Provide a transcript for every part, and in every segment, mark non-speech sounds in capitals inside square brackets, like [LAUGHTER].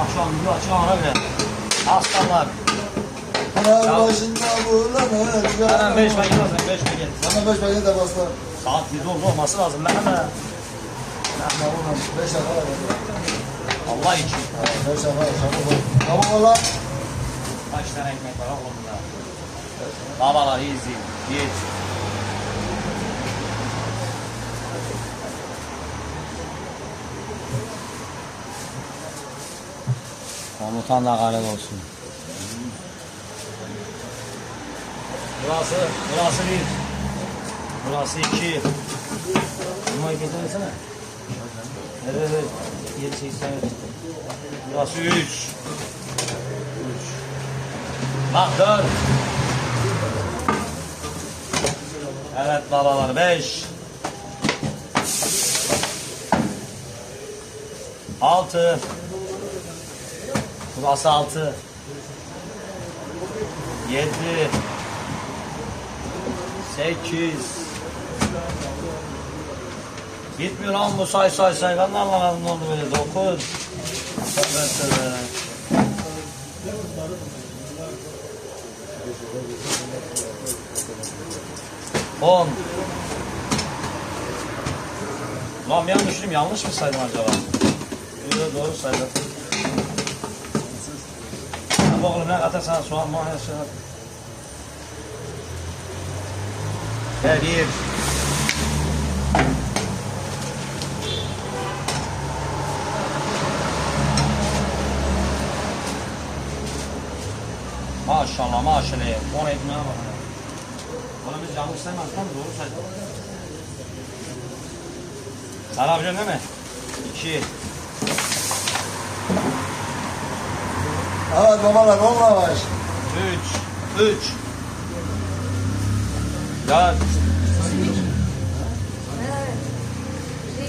ucu açık ona bile. Aslanlar. Pınar başında bulanır. Hemen 5 paket alsın 5 paket. Sana beş paket de bastı. Saat 7 oldu olması lazım. Ben hemen. Ya oğlum beş şaka var. Allah için. Beş şaka var. Çabuk ol. Çabuk ol lan. Kaç tane ekmek var oğlum da. Babalar easy. Git. Komutan da galet olsun. Burası, burası bir. Burası iki. Bunu getirsene. Evet, evet. Yedi, seksen. Burası üç. Üç. Bak dört. Evet babalar beş. Altı. Burası altı. Yedi. Sekiz. Gitmiyor lan bu say say say. Ben de anlamadım ne oldu böyle. Dokuz. Evet, evet. On. Lan yanlış düşündüm. Yanlış mı saydım acaba? Doğru saydım. Oğlum ne katarsan soğan her şey. Gel bir. Maşallah maşallah. On ekmeğe bak. Oğlum biz yanlış saymadık lan doğru saydık. Yapacaksın değil mi? İki. Evet babalar on lavaş. Üç. Üç. Dört.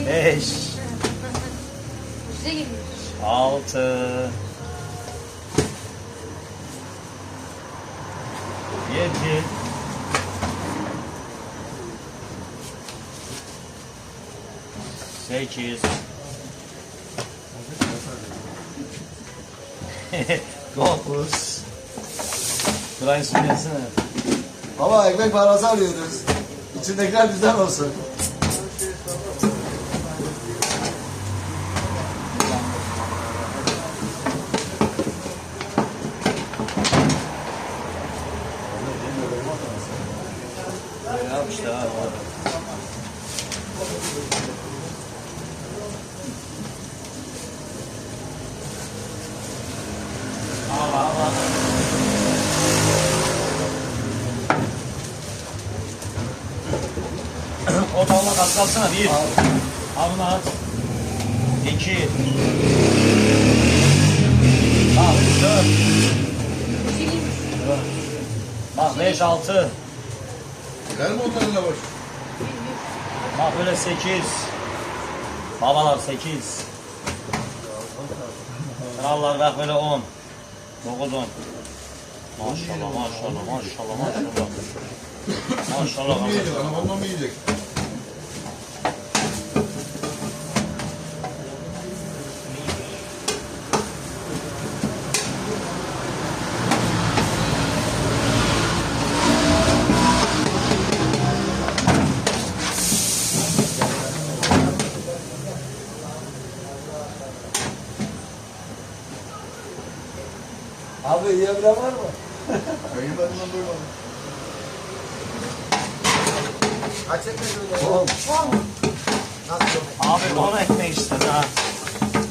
Beş. Altı. Yedi. Sekiz. [LAUGHS] Dokuz. Burayı söylesene. Baba ekmek parası arıyoruz. İçindekiler bizden olsun. Yap işte abi. Allah Allah. Tavla kas kalsana bir. Bunu at. İki. Bak dört. Dört. Bak beş altı. Ver mi onların lavaş? Bak böyle sekiz. Babalar sekiz. Krallar bak böyle on. Dokuz on. Maşallah maşallah maşallah maşallah. Maşallah. Mu yiyecek? maşallah. Onu yiyecek? Abi yiyebilen var mı? Ben yemediğimden doymadım. Kaç ekmek öyle? Abi on ekmek istedi ha.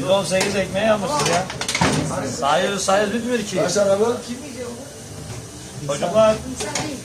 118 ekmeği yapmışız ya. Sayıyoruz sayıyoruz bitmiyor ki. Kaç araba? Çocuklar İnsan değil.